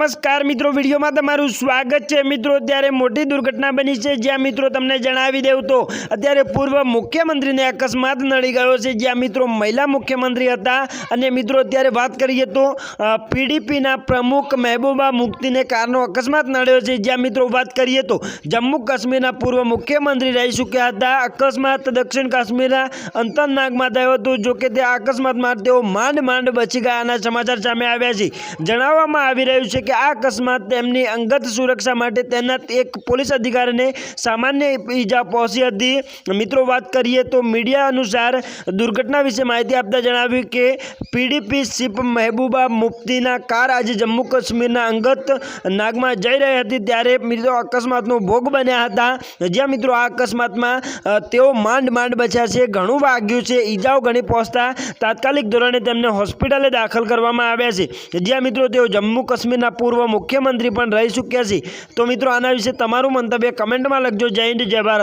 નમસ્કાર મિત્રો, વિડીયોમાં તમારું સ્વાગત છે. મિત્રો, અત્યારે મોટી દુર્ઘટના બની છે. જ્યાં મિત્રો તમને જણાવી દેવું તો, અત્યારે પૂર્વ મુખ્યમંત્રીને અકસ્માત નડી ગયો છે. જ્યાં મિત્રો મહિલા મુખ્યમંત્રી હતા અને મિત્રો અત્યારે વાત કરીએ તો પીડીપીના પ્રમુખ મહેબૂબા મુફ્તીને કારનો અકસ્માત નડ્યો છે. જ્યાં મિત્રો વાત કરીએ તો, જમ્મુ કાશ્મીરના પૂર્વ મુખ્યમંત્રી રહી ચૂક્યા હતા. અકસ્માત દક્ષિણ કાશ્મીરના અંતરનાગમાં થયો હતો. જોકે તે અકસ્માતમાં તેઓ માંડ માંડ બચી ગયાના સમાચાર સામે આવ્યા છે. જણાવવામાં આવી રહ્યું છે કે આ અકસ્માત તેમની અંગત સુરક્ષા માટે તૈનાત એક પોલીસ અધિકારીને સામાન્ય ઈજા પહોંચી હતી. મિત્રો, વાત કરીએ તો મીડિયા અનુસાર દુર્ઘટના વિશે માહિતી આપતા જણાવ્યું કે પીડીપી ચીફ મહેબૂબા મુફ્તીના કાર આજે જમ્મુ કાશ્મીરના અંગત નાગમાં જઈ રહી હતી ત્યારે મિત્રો અકસ્માતનો ભોગ બન્યા હતા. જ્યાં મિત્રો આ અકસ્માતમાં તેઓ માંડ માંડ બચ્યા છે, ઘણું વાગ્યું છે, ઈજાઓ ઘણી પહોંચતા તાત્કાલિક ધોરણે તેમને હોસ્પિટલે દાખલ કરવામાં આવ્યા છે. જ્યાં મિત્રો તેઓ જમ્મુ કાશ્મીરના પૂર્વ મુખ્યમંત્રી પણ રહી ચૂક્યા છે. તો મિત્રો આના વિશે તમારું મંતવ્ય કમેન્ટમાં લખજો. જય હિન્દ, જય ભારત.